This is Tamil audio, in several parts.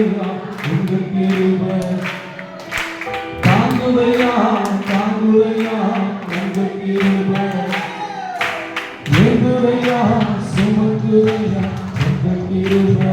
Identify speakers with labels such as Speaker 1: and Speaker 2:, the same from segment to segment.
Speaker 1: தாங்குதையா உங்க கிருபை. தாங்குதையா தாங்குதையா உங்க கிருபை. ஏங்குதையா சுமக்குதையா உங்க கிருபை.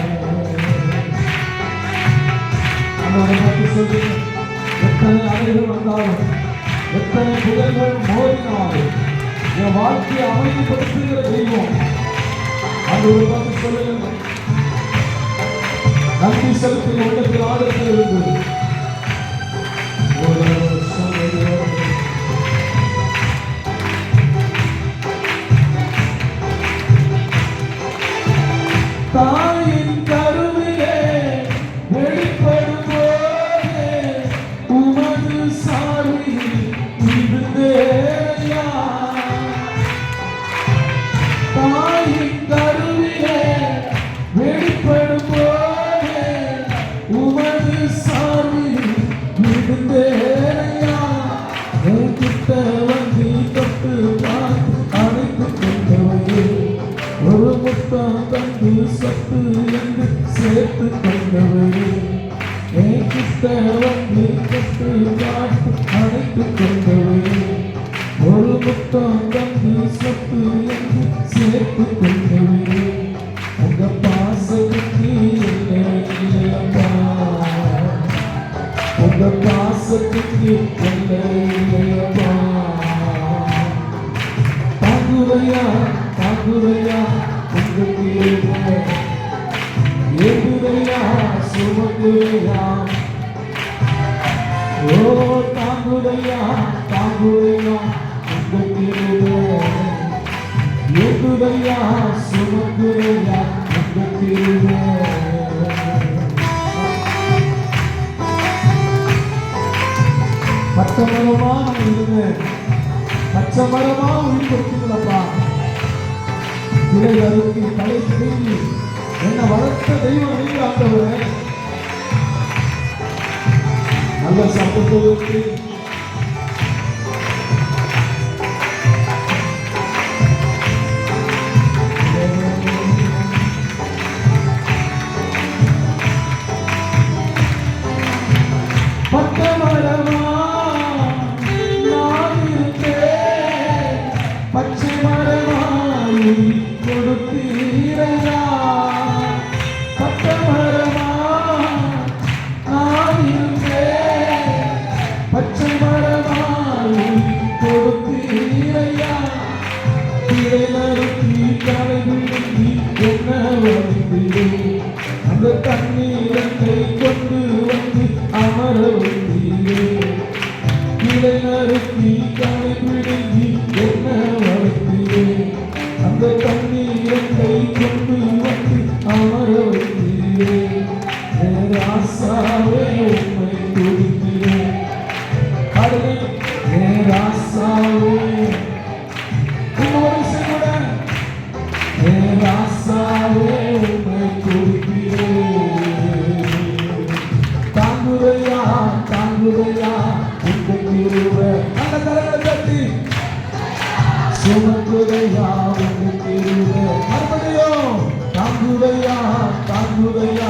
Speaker 1: அவரை பற்றி சொல்லி எத்தனை அலைகள் வந்தாலும் எத்தனை புகழ்கள் மோதினாலும் என் வாழ்க்கையை அமைதிப்படுத்துகிற தெய்வம் ஆண்டவரை பார்த்து சொல்லுங்கள் நன்றி செலுத்தும் உள்ளத்தில் ஆழத்தில் இருந்தது சத்து என்று சேர்த்து கொண்டவரே என்கிட்ட வந்து தொட்டு பார்த்து அழைத்து கொண்டவரே ஒரு முத்தம் தந்து சத்து என்று சேர்த்து கொண்டவரே உங்க பாசத்துக்கு இல்லையப்பா. தாங்குதையா தாங்குதையா உங்க கிருபை சுமங்குதையா ஓ தாங்குதையா தாங்குதையா உங்க சுமங்குதையா பச்சை மரமா நம்ம இருந்து பச்சை மரமா உயிர்படுத்துங்களப்பா இலை அறுத்தி தலை திரும்பி என்னை வளர்த்த தெய்வம் நீங்க ஆண்டவர் நல்ல சம்பவத்துக்கு தாங்குதையா தாங்குதையா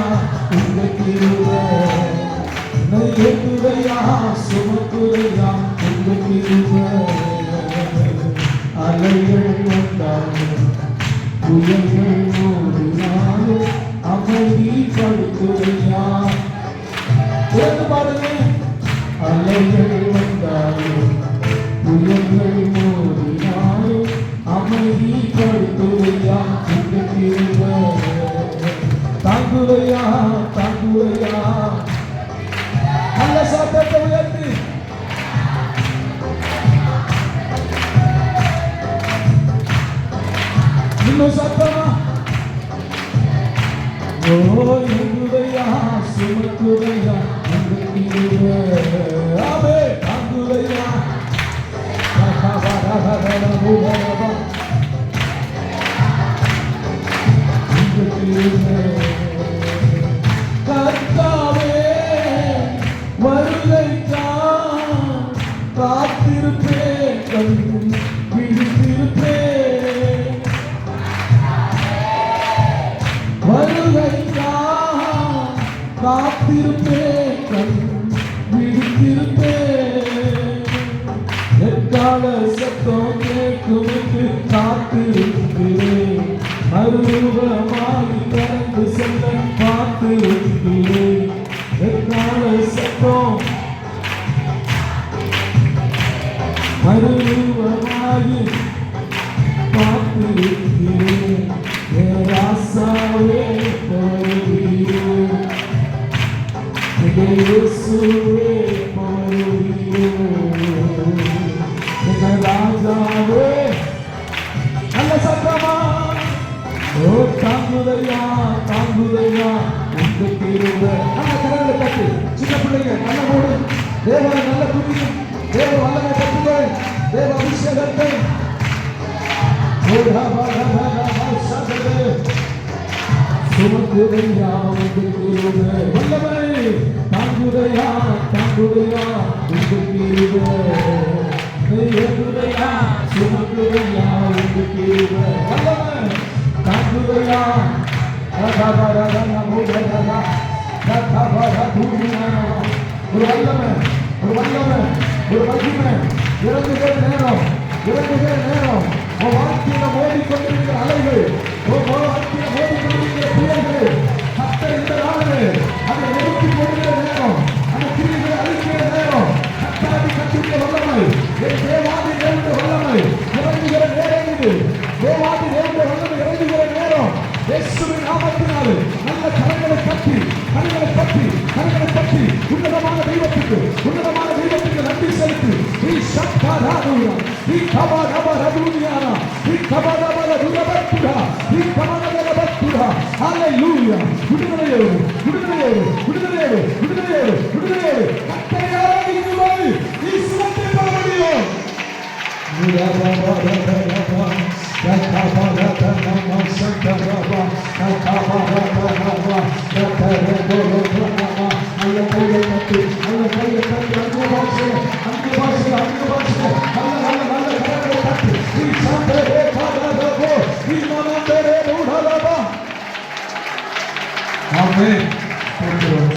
Speaker 1: உங்க கிருபை சுமக்குதையா உங்க கிருபை அலைகள் வந்தாலும் புயல்கள் ஓடினாலும் அமைதி படுத்துதையா பாருங்க அலைகள் வந்தாலும் புயல்கள் இன்னும் சத்தமா ஓ எங்குதையா சுமக்குதையா ஆமே அங்குதையா? கர்த்தாவே காத்திருப்பேன் கண் எக்கால சத்தம் கேட்கும் காத்திருக்கிறேன் அருவமாகி கடந்து செல்ல காத்திருக்கிறேன். தாங்குதையா தாங்குதையா. உங்க தீருவ நல்ல கரங்களை தட்டி சின்ன பிள்ளைங்க நல்ல மூடு. தேவனை நல்ல துணியும் தேவ வல்லமை கட்டுங்கள் தேவ அபிஷேகத்தை ஓடா பாடா பாடா பாஷாதே சுமக்குதையா உங்க தீருவ வல்லமை தாங்குதையா தாங்குதையா உங்க தீருவ ஏகுதையா சுமக்குதையா உங்க தீருவ வல்லமை. Hallelujah. Radha Radha Namo Radha Radha Radha Dhumi Namo. गुरुवायु में, गुरुवायु में, गुरुवायु में, गिरंदे नेरो, गिरंदे नेरो, भगवान की नमोदी को लेकर आए हुए, भगवान की नमोदी को लेकर आए हुए, கரங்களை கட்டி உன்னதமான தெய்வத்துக்கு உன்னதமான தெய்வத்துக்கு நன்றி செலுத்தி நீ சத்தாராதுயா நீ கபா நப ரதுனியானா நீ கபா நப ரதுரபத்துடா நீ கபா நப ரபத்துடா ஹalleluya விடுதலையோடு விடுதலையோடு விடுதலையோடு விடுதலையோடு விடுதலையோடு கத்தரையாக இருக்கும்போது நீ சுமந்து பெற முடியும்